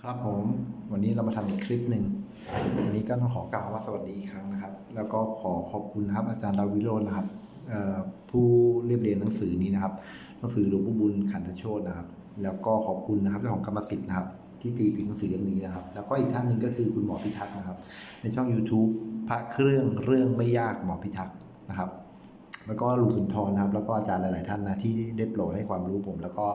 ครับผมวันนี้เรามาทำอีกคลิปหนึ่งวันนี้ก็ต้องขอกล่าวว่าสวัสดีอีกครั้งนะครับ แล้วก็ขอขอบคุณนะครับอาจารย์ดาวิโรจน์นะครับผู้เรียบเรียงหนังสือนี้นะครับหนังสือหลวงปู่บุญขันธโชตนะครับ แล้วก็ขอบคุณนะครับเจ้าของกรรมสิทธิ์นะครับที่ตีพิมพ์หนังสือเล่มนี้นะครับ แล้วก็อีกท่านหนึ่งก็คือคุณหมอพิทักษ์นะครับ ในช่อง YouTube พระเครื่องเรื่องไม่ยากหมอพิทักษ์นะครับ แล้วก็ลุงสุนทรนะครับ แล้วก็อาจารย์หลาย ๆ ท่านนะที่ได้โปรดให้ความรู้ผม แล้วก็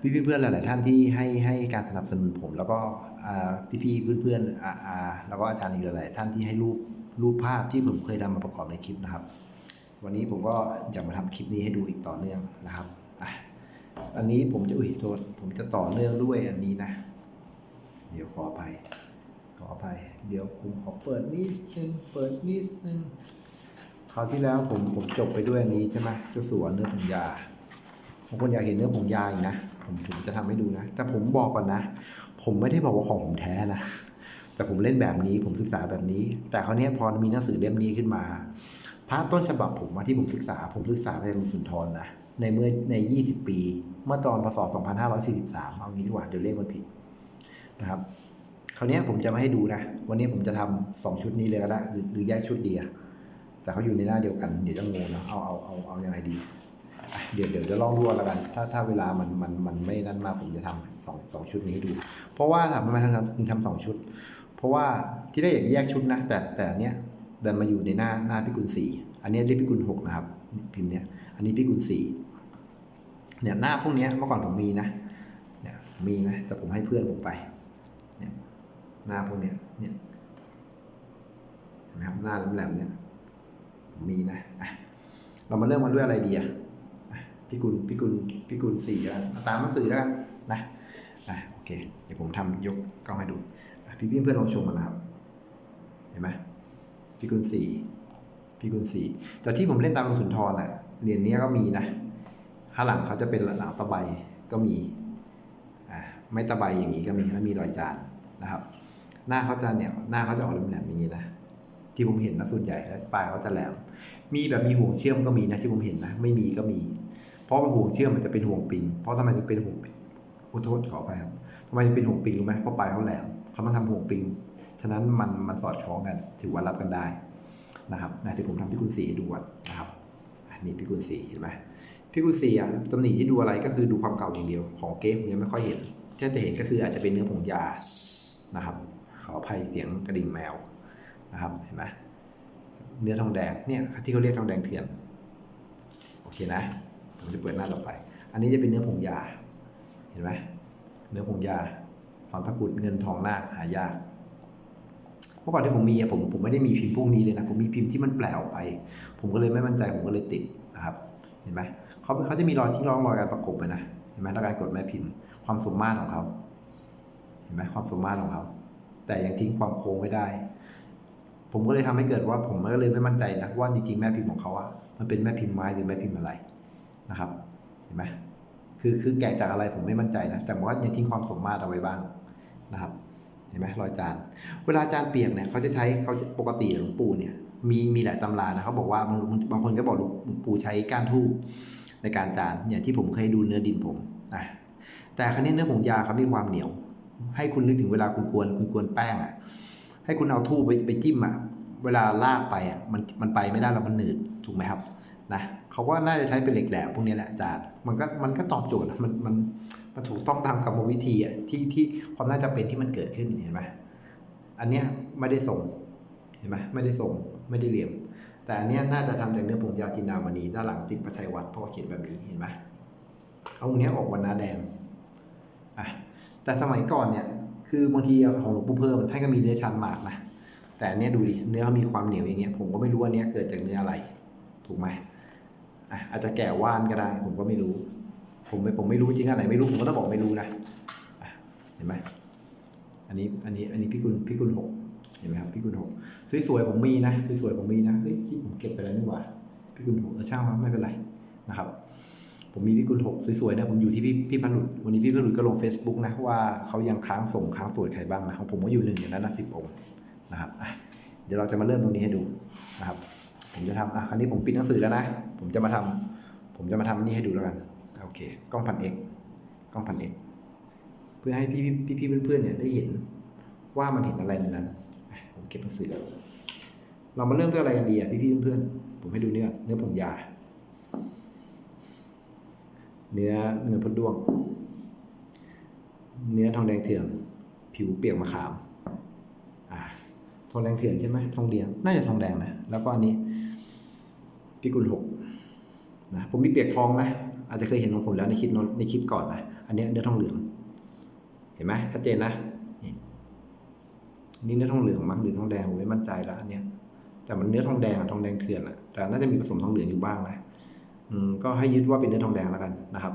พี่พี่เพื่อนหลาย ๆ ท่านที่ให้ให้การสนับสนุนผม แล้วก็พี่พี่ๆเพื่อนๆอ่าอาแล้วก็อาจารย์อีกหลาย ๆ ท่านที่ให้รูปรูปภาพที่ผมเคยนำมาประกอบในคลิปนะครับ วันนี้ผมก็อยากมาทำคลิปนี้ให้ดูอีกต่อเนื่องนะครับอันนี้ผมจะอุ้ยโทษผมจะต่อเนื่องด้วยอันนี้นะ เดี๋ยวขออภัยขออภัยเดี๋ยวผมขอเปิดนิดนึงเปิดนิดนึงคราวที่แล้วผมผมจบไปด้วยอันนี้ใช่ไหมเจ้าสัวเนื้อถุงยา บางคนอยากเห็นเนื้อผงยาอีกนะผมผมจะทำให้ดูนะ แต่ผมบอกก่อนนะ ผมไม่ได้บอกว่าของผมแท้นะ แต่ผมเล่นแบบนี้ผมศึกษาแบบนี้ แต่คราวนี้พอมีหนังสือเล่มนี้ขึ้นมาพระต้นฉบับผมว่าที่ผมศึกษา ผมศึกษาในหลวงสุนทรนะในเมื่อใน 20 ปี เมื่อตอนพศ 2543 เอางี้ดีกว่าเดี๋ยวเลขมันผิดนะครับคราวนี้ผมจะมาให้ดูนะ วันนี้ผมจะทำสองชุดนี้เลยก็ได้หรือแยกชุดเดียวแต่เขาอยู่ในหน้าเดียวกันเดี๋ยวจะงงนะเอาเอาเอาเอายังไงดี เดี๋ยวเดี๋ยวจะลองดูแล้วกัน ถ้าถ้าเวลามันมันมันไม่นั่นมากผมจะทำสองสองชุดนี้ให้ดู เพราะว่าทำไมทำถึงทำสองชุด เพราะว่าที่ได้อยากแยกชุดนะ แต่แต่เนี้ยดันมาอยู่ในหน้าหน้าพิกุลสี่อันนี้เรียกพิกุลหกนะครับ พิมพ์เนี้ยอันนี้พิกุลสี่เนี่ยหน้าพวกเนี้ยเมื่อก่อนผมมีนะเนี่ยมีนะแต่ผมให้เพื่อนผมไปเนี่ยหน้าพวกเนี้ยเนี่ยเห็นไหมครับหน้าแหลมๆเนี่ยมมีนะอะเรามาเริ่มกันด้วยอะไรดีอะ พี่กุลพี่กุลพี่กุลสี่แล้วตามหนังสือแล้วนะอะโอเค เดี๋ยวผมทำยกกล้องให้ดูพี่พี่เพื่อนลองชมกันนะครับ เห็นไหมพี่กุลสี่พี่กุลสี่แต่ที่ผมเล่นตามหลงสุนทรอะเหรียญนี้ก็มีนะข้างหลังเขาจะเป็นหลังตะไบก็มีอะไม่ตะไบอย่างนี้ก็มีแล้วมีรอยจานนะครับ หน้าเขาจะเนี่ยหน้าเขาจะออกแหลมๆอย่างนี้นะที่ผมเห็นนะส่วนใหญ่แล้วปลายเขาจะแหลม มีแบบมีห่วงเชื่อมก็มีนะที่ผมเห็นนะ ไม่มีก็มี เพราะห่วงเชื่อมมันจะเป็นห่วงปิง เพราะทำไมถึงเป็นห่วงปิงขอโทษขอไปครับทำไมถึงเป็นห่วงปิงรู้ไหมเพราะปลายเขาแหลมเขามาทำห่วงปิง ฉะนั้นมันมันสอดคล้องกัน ถือว่ารับกันได้นะครับนะที่ผมทำพี่กุลสีดูก่อนนะครับอันนี้พี่กุลสีเห็นไหมพี่กุลสีอะตำหนิที่ดูอะไรก็คือดูความเก่าอย่างเดียว ของเก๊ผมยังไม่ค่อยเห็นที่จะเห็นก็คืออาจจะเป็นเนื้อผงยานะครับ ขออภัยเสียงกระดิ่งแมวนะครับเห็นไหมเนื้อทองแดงเนี่ยที่เขาเรียกทองแดงเทียนโอเคนะ จะเปิดหน้าต่อไป อันนี้จะเป็นเนื้อผงยา เห็นไหมเนื้อผงยาฝังตะกุดเงินทองนาคหายากเมื่อก่อนที่ผมมีผมผมไม่ได้มีพิมพ์พวกนี้เลยนะผมมีพิมพ์ที่มันแปลออกไป ผมก็เลยไม่มั่นใจผมก็เลยติดนะครับ เห็นไหมเขาเขาจะมีรอยที่ร่องรอยการประกบไปนะเห็นไหมถ้าการกดแม่พิมพ์ ความสมมาตรของเขา เห็นไหมความสมมาตรของเขา แต่ยังทิ้งความโค้งไม่ได้ ผมก็เลยทำให้เกิดว่า ผมก็เลยไม่มั่นใจนะว่าจริงๆแม่พิมพ์ของเขาอะมันเป็นแม่พิมพ์ไม้หรือแม่พิมพ์อะไร นะครับ เห็นไหมคือคือแกะจากอะไรผมไม่มั่นใจนะแต่ว่ายังทิ้งความสมมาตรเอาไว้บ้างนะครับ เห็นไหมรอยจานเวลาจานเปียกเนี่ยเขาจะใช้เขาจะปกติหลวงปู่เนี่ย มีมีหลายตำรานะเขาบอกว่าบางบางคนก็บอกหลวงปู่ใช้ก้านทูบในการจานอย่างที่ผมเคยดูเนื้อดินผมอะแต่ครั้นี้เนื้อผงยาเขามีความเหนียว ให้คุณนึกถึงเวลาคุณกวนคุณกวนแป้งอะ ให้คุณเอาทูบไปไปจิ้มอะเวลาลากไปอะมันมันไปไม่ได้แล้วมันหนืดถูกไหมครับ นะเขาก็น่าจะใช้เป็นเหล็กแหลมพวกนี้แหละอาจารย์มันก็มันก็ตอบโจทย์มันมันมันถูกต้องตามกรรมวิธีอะที่ที่ความน่าจะเป็นที่มันเกิดขึ้นเห็นไหมอันเนี้ยไม่ได้ส่งเห็นไหมไม่ได้ส่งไม่ได้เหลี่ยม แต่อันเนี้ยน่าจะทำจากเนื้อผงยาจินดามณีด้านหลังติดประชัยวัดเพราะว่าเขียนแบบนี้เห็นไหมเอาตรงเนี้ยออกวันนาแดงอะแต่สมัยก่อนเนี่ย คือบางทีของหลวงปู่เพิ่มท่านก็มีเนื้อชันมากนะแต่อันเนี้ยดูดิเนื้อมีความเหนียวอย่างเงี้ยผมก็ไม่รู้ว่าเนี้ยเกิดจากเนื้ออะไร ถูกไหม อาจจะแก่ว่านก็ได้ ผมก็ไม่รู้ ผมไม่ผมไม่รู้จริงอันไหนไม่รู้ผมก็ต้องบอกไม่รู้นะเห็นไหมอันนี้อันนี้อันนี้พี่กุลพี่กุลหกเห็นไหมครับพี่กุลหกสวยๆผมมีนะสวยๆผมมีนะเฮ้ยคิดผมเก็บไปแล้วนี่หว่าพี่กุลหกเช่างมันไม่เป็นไรนะครับผมมีพี่กุลหกสวยๆนะผมอยู่ที่พี่พี่พันหลุดวันนี้พี่พันหลุดก็ลง Facebook นะว่าเขายังค้างส่งค้างตรวจใครบ้างนะของผมก็อยู่หนึ่งอย่างนั้นนะสิบองค์นะครับเดี๋ยวเราจะมาเริ่มตรงนี้ให้ดูนะครับ ผมจะทำอะคราวนี้ผมปิดหนังสือแล้วนะ ผมจะมาทำผมจะมาทำนี่ให้ดูแล้วกัน โอเค กล้องพันเอกกล้องพันเอกพื่อให้พี่พี่พี่เพื่อนๆเนี่ยได้เห็นว่ามันเห็นอะไรในนั้น ผมเก็บหนังสือก่อนเรามาเริ่มด้วยอะไรกันดีอะพี่พี่เพื่อนๆผมให้ดูเนื้อเนื้อผงยา เนื้อเนื้อพดด้วง เนื้อทองแดงเถื่อนผิวเปียกมะขาม อ่าทองแดงเถื่อนใช่ไหมทองเหลียงน่าจะทองแดงนะแล้วก็อันนี้ พิกุลหกนะผมมีเปียกทองนะ อาจจะเคยเห็นของผมแล้วในคลิปนนในคลิปก่อนนะ อันเนี้ยเนื้อทองเหลือง เห็นไหมชัดเจนนะนี่เนื้อทองเหลืองมั้งหรือทองแดงผมไม่มั่นใจแล้วอันเนี้ยแต่มันเนื้อทองแดงทองแดงเถื่อนอะแต่น่าจะมีผสมทองเหลืองอยู่บ้างนะอืมก็ให้ยึดว่าเป็นเนื้อทองแดงแล้วกันนะครับ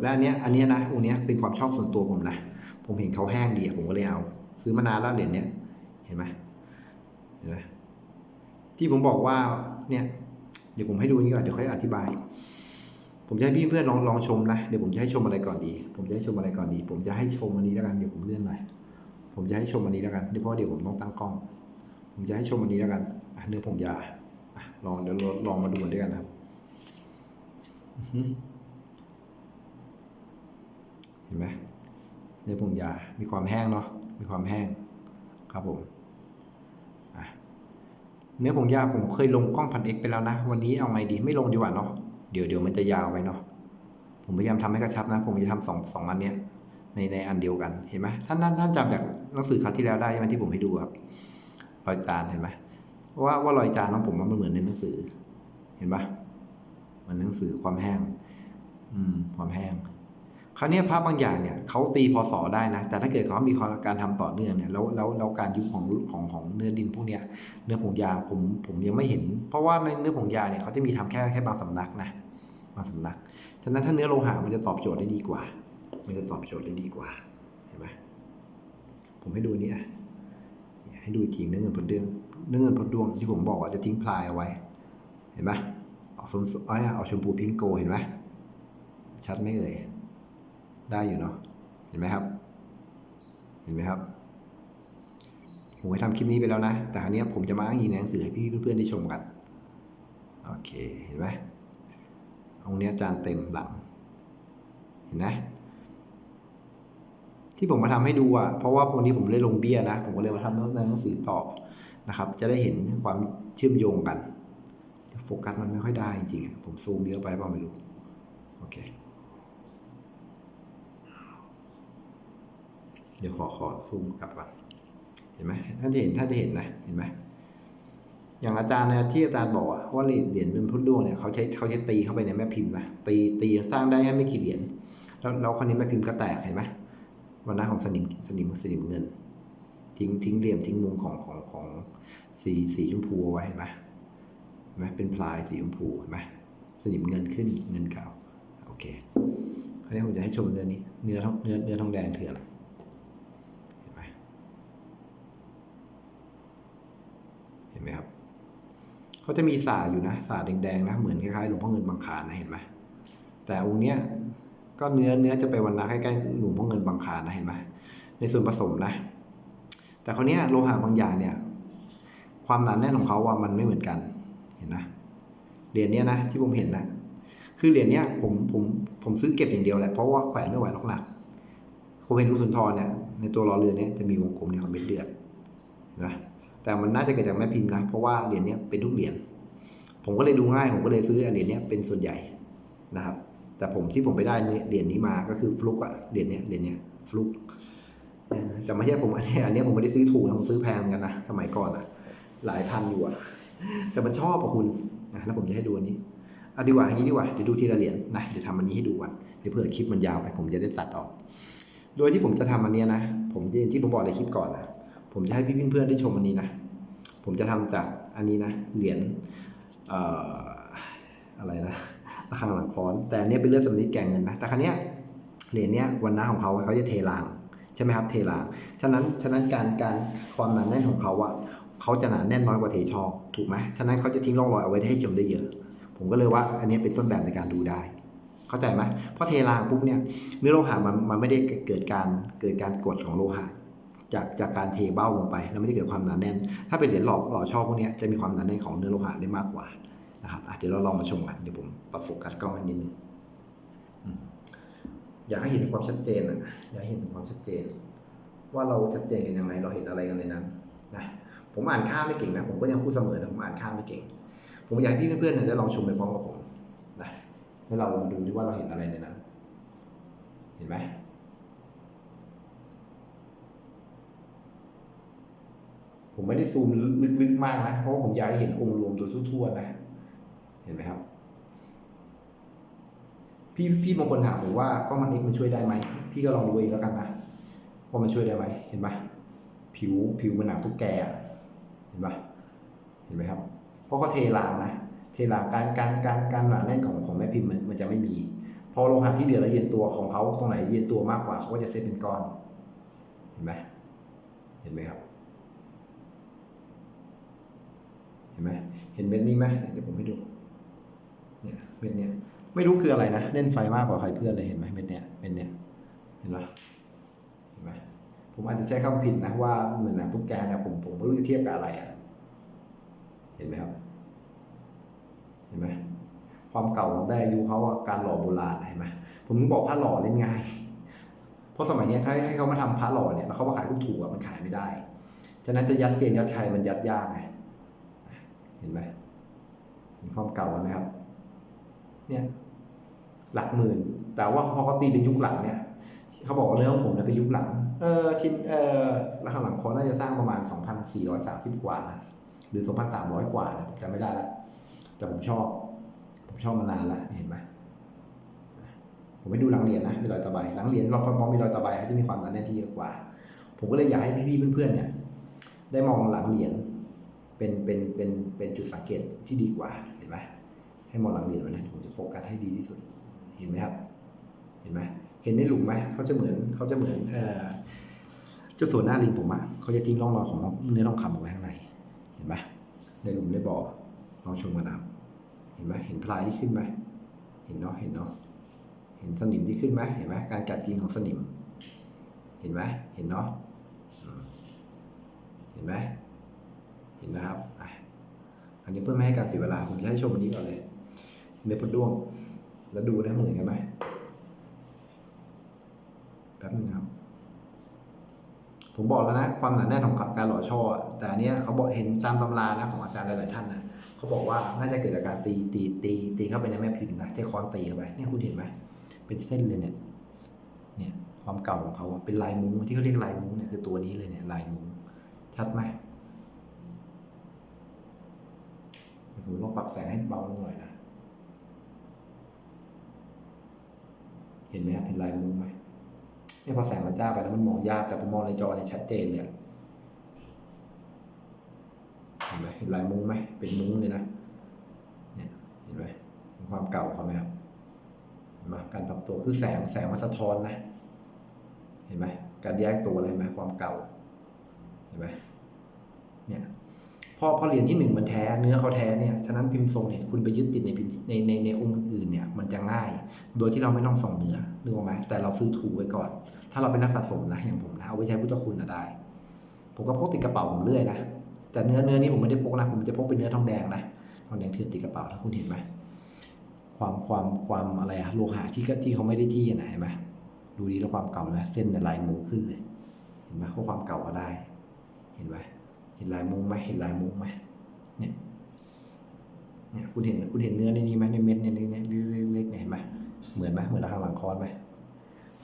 และอันเนี้ยอันเนี้ยนะองค์เนี้ยเป็นความชอบส่วนตัวผมนะผมเห็นเขาแห้งดีผมก็เลยเอา ซื้อมานานแล้วเหรียญเนี้ยเห็นไหมเห็นไหม ที่ผมบอกว่าเนี่ย เดี๋ยวผมให้ดูนี่ก่อนเดี๋ยวค่อยอธิบาย ผมจะให้พี่เพื่อนลองลองชมนะเดี๋ยวผมจะให้ชมอะไรก่อนดี ผมจะให้ชมอะไรก่อนดี ผมจะให้ชมอันนี้แล้วกันเดี๋ยวผมเลื่อนหน่อยผมจะให้ชมอันนี้แล้วกันเดี๋ยวเพราะว่าเดี๋ยวผมต้องตั้งกล้อง ผมจะให้ชมอันนี้แล้วกันอะเนื้อผงยาอะลองเดี๋ยวลองลองมาดูกันด้วยกันนะครับเห็นไหมเนื้อผงยามีความแห้งเนาะมีความแห้งครับผม เนื้อผงยาผมเคยลงกล้องพันเอกไปแล้วนะ วันนี้เอาไงดีไม่ลงดีกว่าเนาะเดี๋ยวเดี๋ยวมันจะยาวไปเนาะผมพยายามทำให้กระชับนะ ผมจะทำสองสองอันเนี้ยในในอันเดียวกันเห็นไหมท่านท่านท่านจำจากหนังสือคราวที่แล้วได้ใช่ไหมที่ผมให้ดูครับรอยจานเห็นไหมว่าว่ารอยจานของผมมันเหมือนในหนังสือ เห็นปะมันหนังสือความแห้ง อืม ความแห้ง คราวเนี้ยภาพบางอย่างเนี่ยเขาตีพศได้นะ แต่ถ้าเกิดเขามีการทำต่อเนื่องเนี่ยแล้วแล้วแล้วการยุบของของของเนื้อดินพวกเนี้ยเนื้อผงยาผมผมยังไม่เห็น เพราะว่าในเนื้อผงยาเนี่ยเขาจะมีทำแค่แค่บางสำนักนะบางสำนักฉะนั้นถ้าเนื้อโลหะมันจะตอบโจทย์ได้ดีกว่า มันจะตอบโจทย์ได้ดีกว่าเห็นไหมผมให้ดูนี่อะให้ดูอีกทีเนื้อเงินพดเดืองเนื้อเงินพดดวงที่ผมบอกว่าจะทิ้งพลายเอาไว้ เห็นไหมออกสมอ้อยออกชมพูพิงโกเห็นไหมชัดไหมเอ่ย ได้อยู่เนาะเห็นไหมครับ เห็นไหมครับ ผมไปทำคลิปนี้ไปแล้วนะ แต่ครั้นี้ผมจะมาอ้างอิงในหนังสือให้พี่เพื่อนๆได้ชมกัน โอเค เห็นไหมองค์นี้จานเต็มหลัง เห็นไหมที่ผมมาทำให้ดูอะ เพราะว่าวันนี้ผมเลยลงเบี้ยนะ ผมก็เลยมาทำในหนังสือต่อนะครับ จะได้เห็นความเชื่อมโยงกัน โฟกัสมันไม่ค่อยได้จริงๆผมซูมเยอะไปเปล่าไม่รู้ โอเค เดี๋ยวขอขอซูมกลับก่อนเห็นไหมถ้าจะเห็นถ้าจะเห็นนะเห็นไหมอย่างอาจารย์เนี่ยที่อาจารย์บอกว่าเหรียญเหรียญเป็นพุทธดวงเนี่ยเขาใช้เขาใช้ตีเข้าไปในแม่พิมพ์นะตีตีสร้างได้แค่ไม่กี่เหรียญแล้วแล้วคนนี้แม่พิมพ์ก็แตกเห็นไหมวันหน้าของสนิมสนิมสนิมเงิน ทิ้งทิ้งเหลี่ยมทิ้งมุมของของของสีสีชมพูเอาไว้เห็นไหมเห็นไหมเป็นพลายสีชมพูเห็นไหมสนิมเงินขึ้นเงินเก่าโอเคคราวนี้ผมจะให้ชมเนื้อนี้เนื้อทองเนื้อเนื้อทองแดงเถื่อนเห็นไหมเห็นไหมครับ เขาจะมีสาอยู่นะสาแดงๆนะ เหมือนคล้ายๆหลวงพ่อเงินบางคานะเห็นไหมแต่องค์เนี้ยก็เนื้อเนื้อจะไปวันนาใกล้ๆหลวงพ่อเงินบางคานะเห็นไหมในส่วนผสมนะ แต่คราวเนี้ยโลหะบางอย่างเนี่ย ความหนาแน่นของเขาว่ามันไม่เหมือนกัน เห็นนะเหรียญเนี้ยนะที่ผมเห็นนะคือเหรียญเนี้ยผมผมผมซื้อเก็บอย่างเดียวแหละเพราะว่าแขวนไม่ไหวหรอกหนักผมเห็นลูกสุนทรเนี่ยในตัวล้อเรือเนี่ยจะมีวงกลมเนี่ยของเม็ดเดือดเห็นไหม แต่มันน่าจะเกิดจากแม่พิมพ์นะ เพราะว่าเหรียญนี้เป็นทุกเหรียญ ผมก็เลยดูง่าย ผมก็เลยซื้อเหรียญนี้เป็นส่วนใหญ่นะครับ แต่ผมที่ผมไปได้เหรียญนี้มาก็คือฟลุกอะเหรียญนี้เหรียญนี้ฟลุกแต่ไม่ใช่ผมอันนี้อันนี้ผมไม่ได้ซื้อถูกนะผมซื้อแพงกันนะสมัยก่อนอะหลายพันอยู่อะแต่มันชอบอะคุณนะแล้วผมจะให้ดูอันนี้เอาดีกว่าอย่างนี้ดีกว่าเดี๋ยวดูทีละเหรียญนะเดี๋ยวทำอันนี้ให้ดูก่อนเดี๋ยวเผื่อคลิปมันยาวไป ผมจะได้ตัดออก โดยที่ผมจะทำอันเนี้ยนะผมที่ผมบอกในคลิปก่อนนะ ผมจะให้พี่เพื่อนๆได้ชมอันนี้นะ ผมจะทำจากอันนี้นะ เหรียญออะไรนะระฆังหลังค้อน แต่อันเนี้ยเป็นเลือดสำลิแก่เงินนะ แต่ครั้เนี้ยเหรียญเนี้ยวันน้าของเขาเขาจะเทรางใช่ไหมครับเทราง ฉะนั้นฉะนั้นการการความหนาแน่นของเขาอะเขาจะหนาแน่นน้อยกว่าเทชอถูกไหมฉะนั้นเขาจะทิ้งร่องรอยเอาไว้ให้ชมได้เยอะ ผมก็เลยว่าอันนี้เป็นต้นแบบในการดูได้เข้าใจไหมเพราะเทรางปุ๊บเนี่ยเนื้อโลหะมันมันไม่ได้เกิดการเกิดการกดของโลหะ จากจากการเทเบ้าลงไปแล้วไม่ได้เกิดความหนาแน่น ถ้าเป็นเหรียญหล่อหล่อชอบพวกนี้จะมีความหนาแน่นของเนื้อโลหะได้มากกว่านะครับเดี๋ยวเราลองมาชมกันเดี๋ยวผมปรับโฟกัสกล้องให้นิดนึงอยากให้เห็นความชัดเจนอะอยากเห็นความชัดเจน ว่าเราชัดเจนกันยังไงเราเห็นอะไรกันในนั้นนะผมอ่านข้ามไม่เก่งนะผมก็ยังพูดเสมอนะผมอ่านข้ามไม่เก่ง ผมอยากให้พี่เพื่อนๆเนี่ยได้ลองชมไปพร้อมกับผมนะแล้เรามาดูดิว่าเราเห็นอะไรในนั้น เห็นไหม ผมไม่ได้ซูมลึกๆมากนะ เพราะว่าผมอยากให้เห็นองค์รวมโดยทั่วๆนะ เห็นไหมครับ พี่พี่บางคนถามผมว่ากล้องมันเอ็กมันช่วยได้ไหม พี่ก็ลองดูเองแล้วกันนะว่ามันช่วยได้ไหม เห็นไหมผิวผิวมันหนังตุ๊กแกะเห็นไหมเห็นไหมครับ เพราะเขาเทรางนะ เทรางการการการการหนาแน่นของของแม่พิมพ์มันมันจะไม่มี พอโลหะที่เหลือละเอียดตัวของเขาตรงไหนละเอียดตัวมากกว่าเขาก็จะเซตเป็นก้อน เห็นไหมเห็นไหมครับ เห็นไหมเห็นเม็ดนี้ไหมเดี๋ยวผมให้ดูเนี่ยเม็ดเนี้ยไม่รู้คืออะไรนะเล่นไฟมากกว่าใครเพื่อนเลยเห็นไหมเม็ดเนี้ยเม็ดเนี้ยเห็นไหมเห็นไหมผมอาจจะใช้คำผิดนะว่าเหมือนหนังตุ๊กแกเนี่ยผมผมไม่รู้จะเทียบกับอะไรอะเห็นไหมครับ เห็นไหมความเก่าของได้อายุเขาอะการหล่อโบราณเห็นไหมผมถึงบอกผ้าหล่อเล่นง่ายเพราะสมัยนี้ถ้าให้เขามาทำผ้าหล่อเนี่ยแล้วเขามาขายถูกๆอะมันขายไม่ได้ฉะนั้นจะยัดเซียนยัดใครมันยัดยากไง เห็นไหมเห็นความเก่าไหมครับ เนี่ย หลักหมื่น แต่ว่าพอเขาตีเป็นยุคหลังเนี่ยเขาบอกว่าเนื้องผมเนี่ยเป็นยุคหลัง เออชิ้นเออราคาหลังคอน่าจะสร้างประมาณ 2,430 กว่านะหรือ 2,300 กว่านะจำไม่ได้ละแต่ผมชอบ ผมชอบมานานละเห็นไหมผมไปดูหลังเหรียญนะมีรอยตะไบหลังเหรียญเราพอมีรอยตะไบเขาจะมีความหนาแน่นที่เยอะกว่า ผมก็เลยอยากให้พี่ๆเพื่อนๆเนี่ย ได้มองหลังเหรียญ เป็นเป็นเป็นเป็นจุดสังเกตที่ดีกว่าเห็นไหมให้มองหลังเหรียญไว้นะผมจะโฟกัสให้ดีที่สุดเห็นไหมครับ เห็นไหมเห็นในหลุมไหมเขาจะเหมือนเขาจะเหมือนเอ่อเจ้าส่วนหน้าลิงผมอะเขาจะทิ้งร่องรอยของเนื้อทองคำเอาไว้ข้างใน เห็นไหมในหลุมในบ่อลองชมกันนะเห็นไหมเห็นพลายที่ขึ้นไหมเห็นเนาะเห็นเนาะเห็นสนิมที่ขึ้นไหมเห็นไหมการกัดกินของสนิม เห็นไหมเห็นเนาะเห็นไหม เห็นนะครับอันนี้เพื่อไม่ให้การเสียเวลา ผมจะให้ชมอันนี้ก่อนเลย เนื้อปลาด้วง แล้วดูนะเหมือนกันไหมแป๊บนึงครับผมบอกแล้วนะความหนาแน่นของการหล่อช่อ แต่อันเนี้ยเขาบอกเห็นตามตำรานะของอาจารย์หลายๆท่านนะเขาบอกว่าน่าจะเกิดจากการตีตีตีตีเข้าไปในแม่พิมพ์นะใช้ค้อนตีเข้าไปเนี่ยคุณเห็นไหมเป็นเส้นเลยเนี่ยเนี่ยความเก่าของเขาเป็นลายมุ้งที่เขาเรียกลายมุ้งเนี่ยคือตัวนี้เลยเนี่ยลายมุ้งชัดไหม ผมลองปรับแสงให้เบาลงหน่อยนะ เห็นไหมครับเห็นลายมุ้งไหมเนี่ยพอแสงมันจ้าไปแล้วมันมองยากแต่ผมมองในจอเนี่ยชัดเจนเลยเห็นไหมเห็นลายมุ้งไหมเป็นมุ้งเลยนะ เนี่ยเห็นไหมเห็นความเก่าเขาไหมครับเห็นไหมการปรับตัวคือแสงแสงมันสะท้อนนะ เห็นไหมการแยกตัวเลยไหมความเก่า เห็นไหมเนี่ย พอพอเหรียญที่หนึ่งมันแท้เนื้อเขาแท้เนี่ยฉะนั้นพิมพ์ทรงเนี่ยคุณไปยึดติดในพิมพ์ในในในองค์อื่นเนี่ยมันจะง่าย โดยที่เราไม่ต้องส่งเนื้อนึกออกไหมแต่เราซื้อถูไว้ก่อน ถ้าเราเป็นนักสะสมนะอย่างผมนะเอาไว้ใช้พุทธคุณนะได้ ผมก็พกติดกระเป๋าผมเรื่อยนะแต่เนื้อเนื้อนี้ผมไม่ได้พกนะผมจะพกเป็นเนื้อทองแดงนะทองแดงเถื่อนติดกระเป๋าถ้าคุณเห็นไหมความความความอะไรอะโลหะที่ก็ที่เขาไม่ได้ที่อะนะเห็นไหมดูดีแล้วความเก่านะเส้นลายมุงขึ้นเลยเห็นไหมเพราะความเก่าก็ได้ เห็นไหม เห็นลายมุงไหมเห็นลายมุงไหมเนี่ยเนี่ยคุณเห็นคุณเห็นเนื้อในนี้ไหมในเม็ดเนี่ยเล็กๆเล็กๆเนี่ยเห็นไหมเหมือนไหมเหมือนระฆังหลังคอนไหม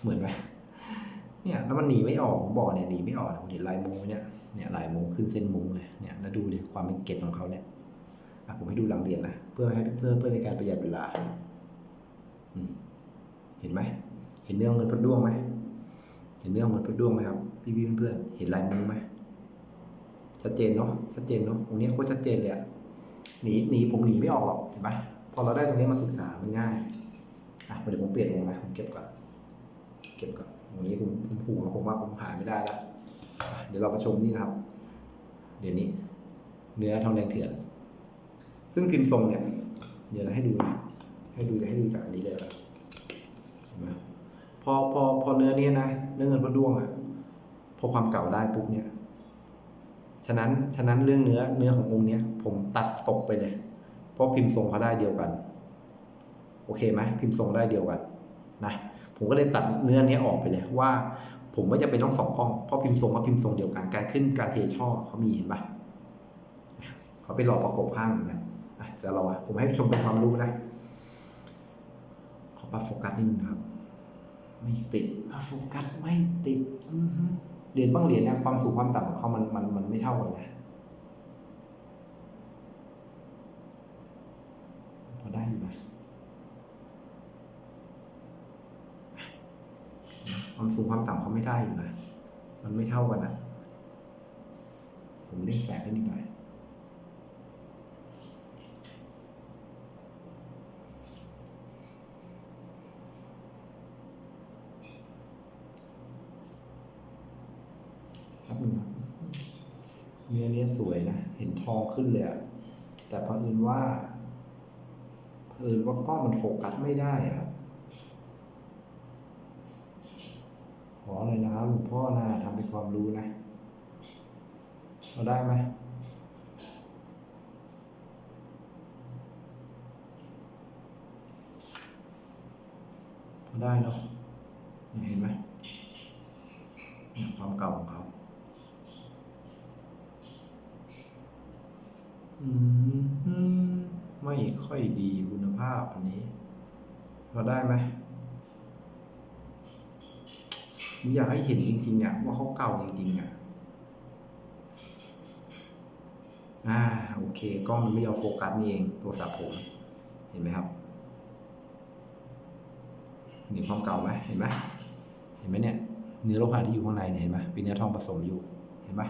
เหมือนไหมเนี่ยแล้วมันหนีไม่ออกผมบอกเนี่ยหนีไม่ออกคุณเห็นลายมุงไหมเนี่ยเนี่ยลายมุงขึ้นเส้นมุงเลยเนี่ยแล้วดูดิความเป็นเกล็ดของเขาเนี่ยอะผมให้ดูหลังเรียนนะเพื่อให้เพื่อเพื่อเป็นการประหยัดเวลาเห็นไหมเห็นเนื้อเงินพระด้วงไหมเห็นเนื้อเงินพระด้วงไหมครับพี่พี่เพื่อนๆเห็นลายมุงไหม ชัดเจนเนาะชัดเจนเนาะตรงนี้โคตรชัดเจนเลยอะหนีหนีผมหนีไม่ออกหรอกเห็นไหมพอเราได้ตรงนี้มาศึกษามันง่ายอะเดี๋ยวผมเปลี่ยนองนะผมเก็บก่อนเก็บก่อนตรงนี้ผมผมผูกแล้วผมว่าผมหายไม่ได้แล้วอะเดี๋ยวเรามาชมนี่นะครับ เดี๋ยวนี้ เนื้อทองแดงเถื่อน ซึ่งพิมพ์ทรงเนี่ย เดี๋ยวเราให้ดูนะให้ดูจะให้ดูจากอันนี้เลยครับเห็นไหมพอพอพอเนื้อเนี้ยนะเนื้อเงินพระด้วงอะพอความเก่าได้ปุ๊บเนี่ย ฉะนั้นฉะนั้นเรื่องเนื้อเนื้อขององค์เนี้ย ผมตัดตกไปเลย เพราะพิมพ์ทรงเขาได้เดียวกัน โอเคไหมพิมพ์ทรงได้เดียวกันนะผมก็เลยตัดเนื้อเนี้ยออกไปเลยว่า ผมไม่จะเป็นต้องสองกล้องเพราะพิมพ์ทรงกับพิมพ์ทรงเดียวกันการขึ้นการเทช่อเขามีเห็นปะเขาไปหลอประกบข้างเหมือนกันจะรอผมให้ชมเป็นความรู้นะขอปรับโฟกัสนิดนึงครับ ไม่ติดโฟกัสไม่ติด อือ เหรียญบางเหรียญเนี่ยความสูงความต่ำของเขามันมันมันไม่เท่ากันนะพอได้อยู่นะความสูงความต่ำเขาไม่ได้อยู่นะ มันไม่เท่ากันนะผมเล่นแสงขึ้นอีกหน่อย ครับนึงเนื้อเนี้ยสวยนะ เห็นทองขึ้นเลยอะแต่เผอิญว่าเผอิญว่ากล้องมันโฟกัสไม่ได้อะครับ ขอเลยนะครับหลวงพ่อนะทำเป็นความรู้นะเราได้ไหมได้เนาะเนี่ยเห็นไหมนี่ความเก่าของเขา อืมอืม ไม่ค่อยดีคุณภาพอันนี้เราได้ไหมผมอยากให้เห็นจริงๆอะว่าเขาเก่าจริงๆอะอ่าโอเคกล้องมันไม่ยอมโฟกัสนี่เองโทรศัพท์ผมเห็นไหมครับเห็นความเก่าไหมเห็นไหมเห็นไหมเนี่ยเนื้อโลหะที่อยู่ข้างในเห็นไหมเป็นเนื้อทองผสมอยู่เห็นไหม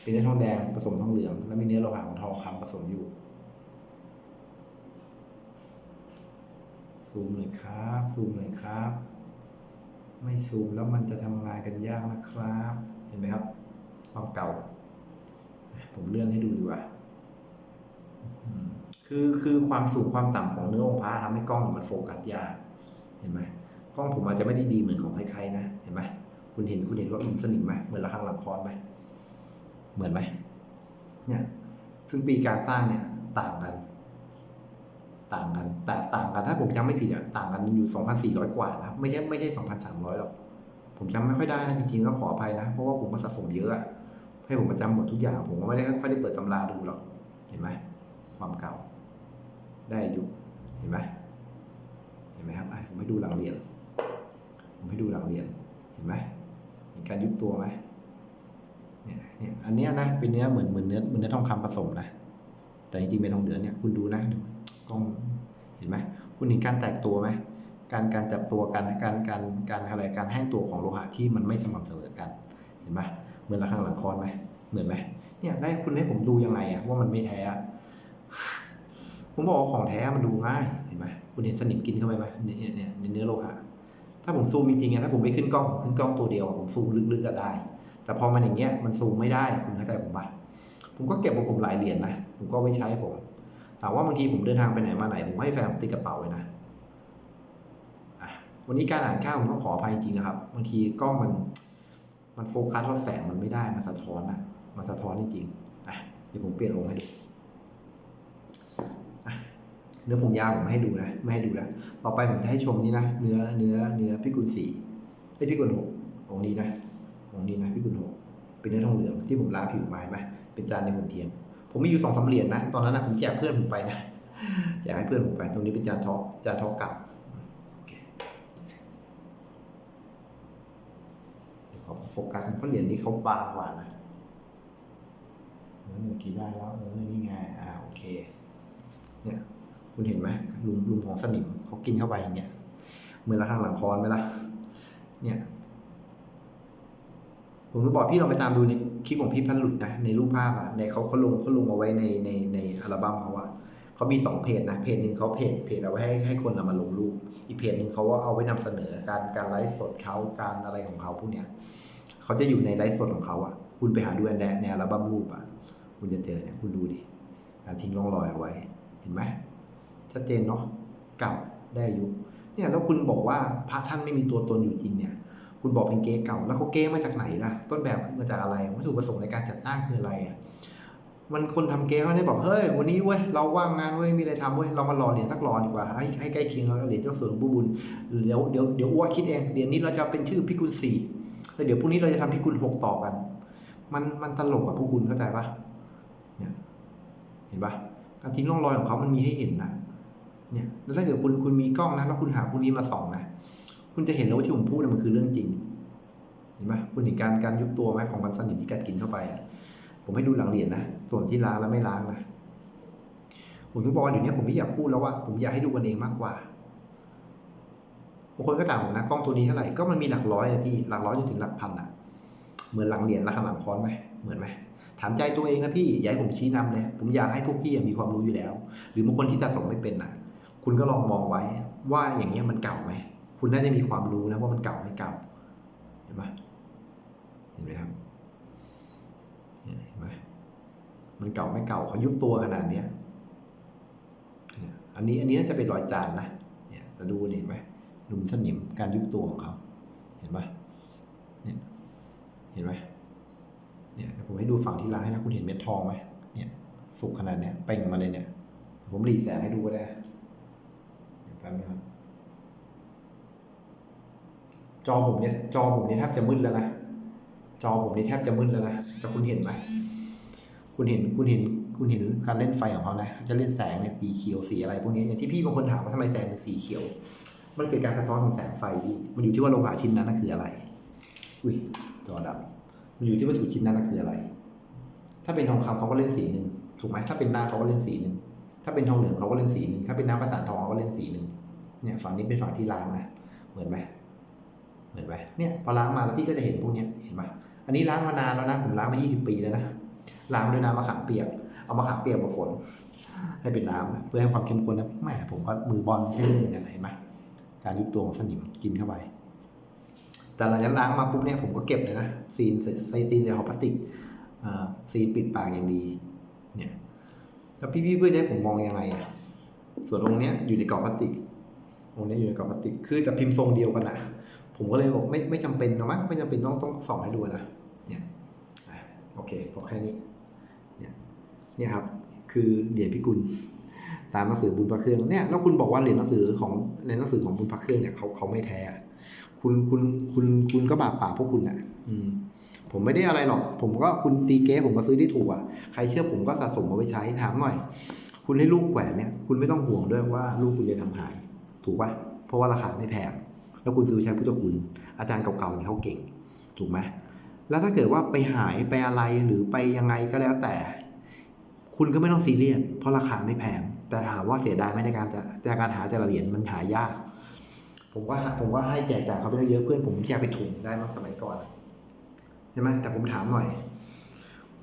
เป็นเนื้อทองแดงผสมทองเหลือง แล้วมีเนื้อโลหะของทองคำผสมอยู่ ซูมเลยครับ ซูมเลยครับ ไม่ซูมแล้วมันจะทำงานกันยากนะครับ เห็นไหมครับ ความเก่า ผมเลื่อนให้ดูดีกว่าคือคือความสูงความต่ำของเนื้อองค์พระทำให้กล้องมันโฟกัสยากเห็นไหมกล้องผมอาจจะไม่ได้ดีเหมือนของใครๆนะเห็นไหมคุณเห็นคุณเห็นว่ามันสนิมไหมเหมือนระฆังหลังคอนไหม เหมือนไหมเนี่ยซึ่งปีการสร้างเนี่ยต่างกัน ต่างกัน แต่ต่างกันถ้าผมจำไม่ผิดอะต่างกันอยู่ 2,400 กว่านะไม่ใช่ไม่ใช่ 2,300 หรอก ผมจำไม่ค่อยได้นะจริงๆต้องขออภัยนะ เพราะว่าผมก็สะสมเยอะให้ผมมาจำหมดทุกอย่าง ผมก็ไม่ได้ค่อยได้เปิดตำราดูหรอกเห็นไหมความเก่า ได้อายุเห็นไหมเห็นไหมครับผมให้ดูหลังเหรียญผมให้ดูหลังเหรียญเห็นไหมเห็นการยุบตัวไหม เนี่ยเนี่ยอันเนี้ยนะเป็นเนื้อเหมือนเหมือนเนื้อเหมือนเนื้อทองคำผสมนะแต่จริงๆเป็นทองเหลืองเนี่ยคุณดูนะดูกล้องเห็นไหมคุณเห็นการแตกตัวไหมการการจับตัวกันการการการอะไรการแห้งตัวของโลหะที่มันไม่สม่ำเสมอกันเห็นไหมเหมือนระฆังหลังคอนไหมเหมือนไหมเนี่ยได้คุณให้ผมดูยังไงอะว่ามันไม่แท้ผมบอกว่าของแท้มันดูง่ายเห็นไหมคุณเห็นสนิมกินเข้าไปไหมเนี่ยเนี่ยในเนื้อโลหะถ้าผมซูมจริงๆอะถ้าผมไม่ขึ้นกล้องผมขึ้นกล้องตัวเดียวผมซูมลึกๆก็ได้ แต่พอมันอย่างเงี้ยมันซูมไม่ได้คุณเข้าใจผมปะผมก็เก็บของผมหลายเหรียญนะผมก็ไว้ใช้ผมถามว่าบางทีผมเดินทางไปไหนมาไหนผมให้แฟนผมติดกระเป๋าไว้นะวันนี้การอ่านข้าวผมต้องขออภัยจริงๆนะครับบางทีกล้องมันมันโฟกัสแล้วแสงมันไม่ได้มันสะท้อนนะมันสะท้อนจริงๆอะเดี๋ยวผมเปลี่ยนองค์ให้ดูเนื้อผมยาวผมไม่ให้ดูนะไม่ให้ดูแล้วต่อไปผมจะให้ชมนี่นะเนื้อเนื้อเนื้อพิกุลสีไอพิกุลหกองนี้นะ องค์นี้นะพิกุลหกเป็นเนื้อทองเหลืองที่ผมล้างผิวมาไหมเป็นจานในหุ่นเทียนผมมีอยู่สองสามเหรียญนะ ตอนนั้นนะผมแจกเพื่อนผมไปนะแจกให้เพื่อนผมไป ตรงนี้เป็นจานทอจานทอกลับเดี๋ยวขอโฟกัสเพราะเหรียญนี้เขาบางกว่านะ เออกินได้แล้ว เออ นี่ไง อ่า โอเค เนี่ย คุณเห็นไหมลุมลุมของสนิมเขากินเข้าไปอย่างเงี้ย เหมือนระฆังหลังคอนไหมล่ะ เนี่ย ผมจะบอกพี่ลองไปตามดูในคลิปของพี่พันหลุดนะในรูปภาพอะในเขาเขาลงเขาลงเอาไว้ในในในอัลบั้มเขาว่าเขามีสองเพจนะเพจหนึ่งเขาเพจเพจเอาไว้ให้ให้คนนำมาลงรูป อีกเพจหนึ่งเขาว่าเอาไว้นำเสนอการการไลฟ์สดเขาการอะไรของเขาพวกเนี้ยเขาจะอยู่ในไลฟ์สดของเขาอะ คุณไปหาดูในในอัลบั้มรูปอะ คุณจะเจอเนี่ยคุณดูดิการทิ้งร่องรอยเอาไว้ เห็นไหมชัดเจนเนาะเก่าได้อายุเนี่ยแล้วคุณบอกว่าพระท่านไม่มีตัวตนอยู่จริงเนี่ย คุณบอกเป็นเก๊เก่า แล้วเขาเก๊มาจากไหนล่ะ ต้นแบบมาจากอะไร วัตถุประสงค์ในการจัดตั้งคืออะไรอะ มันคนทำเก๊เขาได้บอก เฮ้ย วันนี้เว้ย เราว่างงานเว้ย มีอะไรทำเว้ย เรามารอเหรียญสักรอดีกว่า ให้ให้ใกล้เคียงกับเหรียญเจ้าสัวหลวงปู่บุญ เดี๋ยวเดี๋ยวเดี๋ยวอ้วคิดเอง เหรียญนี้เราจะเป็นชื่อพิกุลสี่แล้วเดี๋ยวพรุ่งนี้เราจะทำพิกุลหกต่อกัน มันมันตลกอะพวกคุณเข้าใจปะเนี่ยเห็นปะการทิ้งร่องรอยของเขามันมีให้เห็นนะเนี่ย แล้วถ้าเกิดคุณคุณมีกล้องนะแล้วคุณหาพวกนี้มาส่องนะ คุณจะเห็นแล้วว่าที่ผมพูดนะมันคือเรื่องจริง เห็นปะคุณเห็นการการยุบตัวไหมของมันสนิมที่กัดกินเข้าไปอะผมให้ดูหลังเหรียญนะส่วนที่ล้างแล้วไม่ล้างนะผมถึงบอกว่าเดี๋ยวนี้ผมไม่อยากพูดแล้วว่าผมอยากให้ดูกันเองมากกว่าบางคนก็ถามผมนะกล้องตัวนี้เท่าไหร่ก็มันมีหลักร้อยอะพี่หลักร้อยจนถึงหลักพันอะเหมือนหลังเหรียญราคาหลังค้อนไหมเหมือนไหมถามใจตัวเองนะพี่อย่าให้ผมชี้นำเลยผมอยากให้พวกพี่มีความรู้อยู่แล้ว หรือบางคนที่สะสมไม่เป็นอะคุณก็ลองมองไว้ว่าอย่างเงี้ยมันเก่าไหม คุณน่าจะมีความรู้นะว่ามันเก่าไม่เก่า เห็นไหมเห็นไหมครับเห็นไหมมันเก่าไม่เก่าเขายุบตัวขนาดเนี้ยอันนี้อันนี้น่าจะเป็นรอยจานนะเนี่ยจะดูนี่เห็นไหมหลุมสนิมการยุบตัวของเขาเห็นไหมเนี่ยเห็นไหมเนี่ยผมให้ดูฝั่งที่ล้างให้นะคุณเห็นเม็ดทองไหมเนี่ย สุกขนาดเนี้ยเป่งมาเลยเนี่ย ผมรีแสงให้ดูก็ได้เดี๋ยวแป๊บนะครับ จอผมเนี่ยจอผมเนี่ยแทบจะมืดแล้วนะจอผมนี่แทบจะมืดแล้วนะแต่คุณเห็นไหมคุณเห็นคุณเห็นคุณเห็นการเล่นไฟของเขานะ จะเล่นแสงเนี่ยสีเขียวสีอะไรพวกนี้อย่างที่พี่บางคนถามว่าทำไมแสงถึงสีเขียว มันเกิดการสะท้อนของแสงไฟมันอยู่ที่ว่าโลหะชิ้นนั้นนะคืออะไร อุ้ยจอดับ มันอยู่ที่วัตถุชิ้นนั้นนะคืออะไร ถ้าเป็นทองคำเขาก็เล่นสีหนึ่งถูกไหมถ้าเป็นหน้าเขาก็เล่นสีหนึ่งถ้าเป็นทองเหลืองเขาก็เล่นสีหนึ่งถ้าเป็นน้ำประสานทองเขาก็เล่นสีหนึ่งเนี่ยฝั่งนี้เป็นฝั่งที่ล้างนะเหมือนไหม เหมือนไหมเนี่ยพอล้างมาแล้วพี่ก็จะเห็นพวกนี้เห็นไหมอันนี้ล้างมานานแล้วนะผมล้างมา 20 ปีแล้วนะล้างด้วยน้ำมะขามเปียก เอามะขามเปียกมาฝน ให้เป็นน้ำนะเพื่อให้ความเข้มข้นนะแหมผมก็มือบอลใช่เรื่องกันเห็นไหมการยุบตัวของสนิมกินเข้าไปแต่หลังจากล้างมาปุ๊บเนี่ยผมก็เก็บเลยนะซีนใส่ซีนใส่ห่อพลาสติกอ่าซีนปิดปากอย่างดี เนี่ยแล้วพี่ๆเพื่อนจะให้ผมมองยังไงอะส่วนองค์เนี้ยอยู่ในกรอบพลาสติกองค์เนี้ยอยู่ในกรอบพลาสติกคือจะพิมพ์ทรงเดียวกันนะ ผมก็เลยบอกไม่ไม่จำเป็นนะมั้งไม่จำเป็นต้องต้องส่องให้ดูนะเนี่ยโอเคพอแค่นี้เนี่ยเนี่ยครับ คือเหรียญพิกุล ตามหนังสือบุญพระเครื่องเนี่ยแล้วคุณบอกว่าเหรียญหนังสือของในหนังสือของบุญพระเครื่องเนี่ยเขาเขาไม่แท้คุณคุณคุณคุณก็บาปป่าพวกคุณอะ อืม ผมไม่ได้อะไรหรอก ผมก็คุณตีเก๊ผมก็ซื้อได้ถูกอะใครเชื่อผมก็สะสมมาไว้ใช้ถามหน่อย คุณให้ลูกแขวนเนี่ย คุณไม่ต้องห่วงด้วยว่าลูกคุณจะทำหาย ถูกปะเพราะว่าราคาไม่แพง แล้วคุณซื้อใช้พุทธคุณ อาจารย์เก่าๆเนี่ยเขาเก่ง ถูกไหมแล้วถ้าเกิดว่าไปหายไปอะไรหรือไปยังไงก็แล้วแต่ คุณก็ไม่ต้องซีเรียสเพราะราคาไม่แพง แต่ถามว่าเสียดายไหมในการจะในการหาแต่ละเหรียญมันหายาก ผมว่าผมว่าให้แจกจ่ายเขาไปเยอะเพื่อนผมแจกไปถุงได้มากสมัยก่อนใช่ไหมแต่ผมถามหน่อย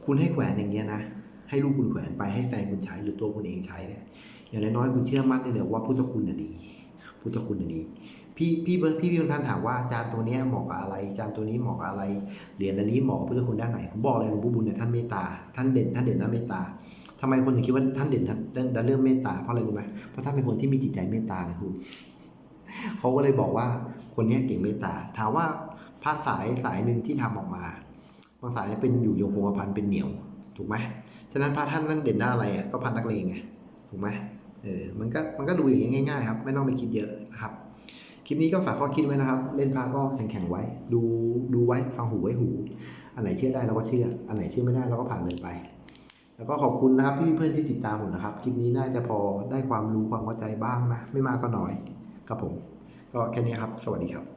คุณให้แขวนอย่างเงี้ยนะให้ลูกคุณแขวนไปให้แฟนคุณใช้หรือตัวคุณเองใช้เนี่ยอย่างน้อยๆคุณเชื่อมั่นได้เลยว่าพุทธคุณน่ะดี พุทธคุณน่ะดี พี่พี่เบิร์พี่พี่ท่านถามว่าจานตัวนี้เหมาะกับอะไรจานตัวนี้เหมาะกับอะไรเหรียญอันนี้เหมาะกับพุทธคุณด้านไหนผมบอกเลยหลวงปู่บุญเนี่ยท่านเมตตาท่านเด่นท่านเด่นด้านเมตตาทำไมคนถึงคิดว่าท่านเด่นท่านด้านเรื่องเมตตาเพราะอะไรรู้ไหมเพราะท่านเป็นคนที่มีจิตใจเมตตาเลยคุณเขาก็เลยบอกว่าคนนี้เก่งเมตตาถามว่าพระสายสายหนึ่งที่ทำออกมาบางสายเป็นอยู่ยงคงกระพันเป็นเหนียวถูกไหมฉะนั้นพระท่านนั่นเด่นด้านอะไรอะก็พันนักเลงไงถูกไหมเออมันก็มันก็ดูอย่างง่ายๆครับ ไม่ต้องไปคิดเยอะนะครับ คลิปนี้ก็ฝากข้อคิดไว้นะครับ เล่นพาก็แข็งๆไว้ ดูดูไว้ฟังหูไว้หู อันไหนเชื่อได้เราก็เชื่อ อันไหนเชื่อไม่ได้เราก็ผ่านเลยไป แล้วก็ขอบคุณนะครับพี่เพื่อนที่ติดตามผมนะครับ คลิปนี้น่าจะพอได้ความรู้ความเข้าใจบ้างนะ ไม่มากก็น้อยครับผม ก็แค่นี้ครับ สวัสดีครับ